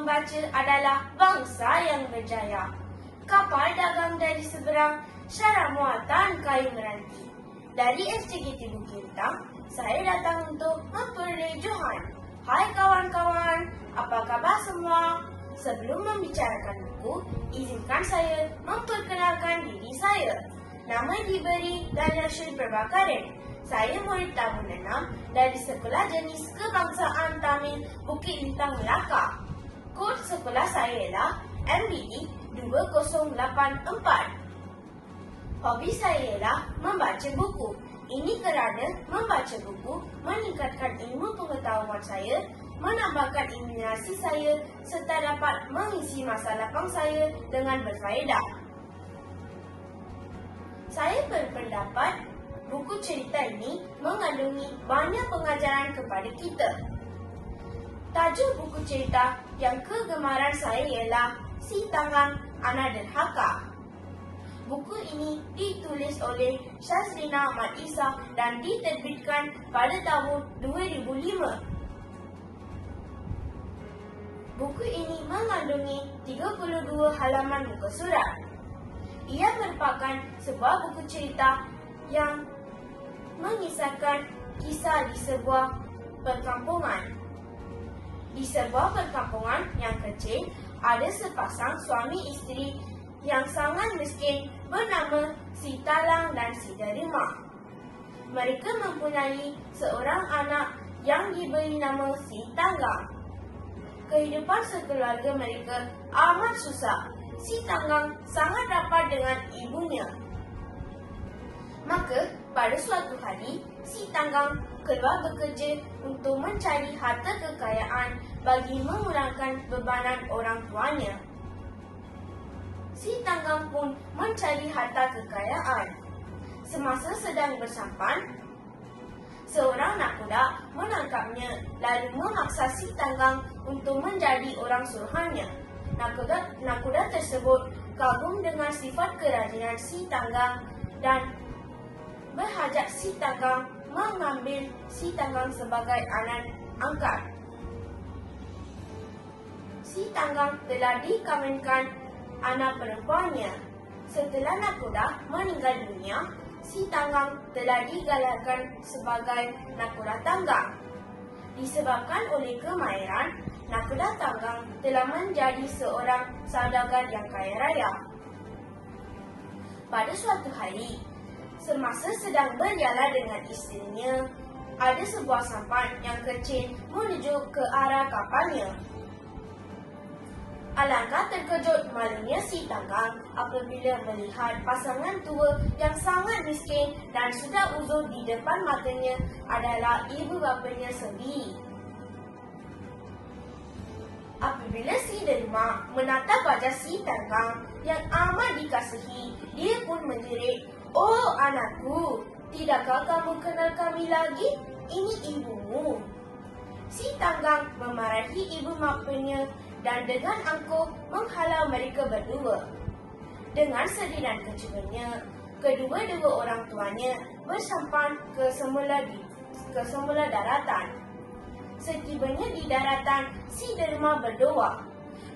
membaca adalah bangsa yang berjaya. Kapal dagang dari seberang, syarat muatan kayu meranti. Dari SCGT Bukit Bintang, saya datang untuk memperoleh Johan. Hai kawan-kawan, apa khabar semua? Sebelum membicarakan buku, izinkan saya memperkenalkan diri saya. Nama diberi Daniel Syed Prabhakaran. Saya murid tamu enam dari Sekolah Jenis Kebangsaan Tamil Bukit Bintang Melaka. Ialah MBE 2084. Hobi saya ialah membaca buku. Ini kerana membaca buku meningkatkan ilmu pengetahuan saya, menambahkan imunisasi saya serta dapat mengisi masa lapang saya dengan berfaedah. Saya berpendapat buku cerita ini mengandungi banyak pengajaran kepada kita. Tajuk buku cerita yang kegemaran saya ialah Si Tangan Anak Derhaka. Buku ini ditulis oleh Syazrina Ahmad Isa dan diterbitkan pada tahun 2005. Buku ini mengandungi 32 halaman muka surat. Ia merupakan sebuah buku cerita yang mengisahkan kisah di sebuah perkampungan. Di sebuah perkampungan yang kecil, ada sepasang suami isteri yang sangat miskin bernama Si Talang dan Si Derima. Mereka mempunyai seorang anak yang diberi nama Si Tanggang. Kehidupan sekeluarga mereka amat susah. Si Tanggang sangat rapat dengan ibunya. Maka, pada suatu hari, si Tanggang keluar bekerja untuk mencari harta kekayaan bagi mengurangkan bebanan orang tuanya. Si Tanggang pun mencari harta kekayaan. Semasa sedang bersampan, seorang nakoda menangkapnya lalu memaksa si Tanggang untuk menjadi orang suruhannya. Nakoda, nakoda tersebut kagum dengan sifat kerajinan si Tanggang dan si Tanggang mengambil si Tanggang sebagai anak angkat. Si Tanggang telah dikawinkan anak perempuannya. Setelah nakoda meninggal dunia, si Tanggang telah digalakkan sebagai nakoda tanggang. Disebabkan oleh kemahiran, nakoda tanggang telah menjadi seorang saudagar yang kaya raya. Pada suatu hari, semasa sedang berjalan dengan isterinya, ada sebuah sampan yang kecil menuju ke arah kapalnya. Alangkah terkejut malunya si Tanggang apabila melihat pasangan tua yang sangat miskin dan sudah uzur di depan matanya adalah ibu bapanya sendiri. Apabila si Derma menatap wajah si Tanggang yang amat dikasihi, dia pun menjerit, Oh anakku, tidakkah kamu kenal kami lagi? Ini ibumu. Si Tanggang memarahi ibu bapanya dan dengan angkuh menghalau mereka berdua. Dengan sedih dan kecewanya, kedua-dua orang tuanya bersampan ke semula di ke semula daratan. Setibanya di daratan, si Derma berdoa,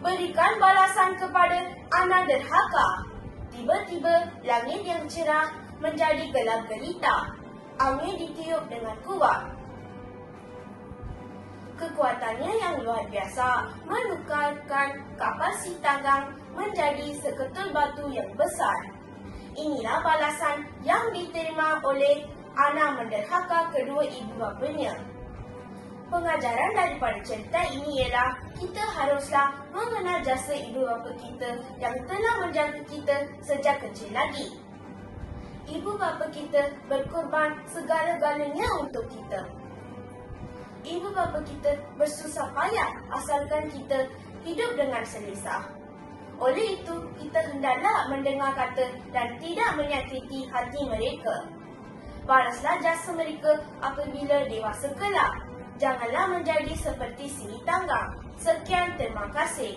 berikan balasan kepada anak derhaka. Tiba-tiba, langit yang cerah menjadi gelap gelita. Angin ditiup dengan kuat. Kekuatannya yang luar biasa menukarkan kapal si tanggang menjadi seketul batu yang besar. Inilah balasan yang diterima oleh anak menderhaka kedua ibu bapanya. Pengajaran daripada cerita ini ialah kita haruslah mengenal jasa ibu bapa kita yang telah menjaga kita sejak kecil lagi. Ibu bapa kita berkorban segala-galanya untuk kita. Ibu bapa kita bersusah payah asalkan kita hidup dengan selesa. Oleh itu, kita hendaklah mendengar kata dan tidak menyakiti hati mereka. Balaslah jasa mereka apabila dewasa kelak. Janganlah menjadi seperti sini tanggang. Sekian, terima kasih.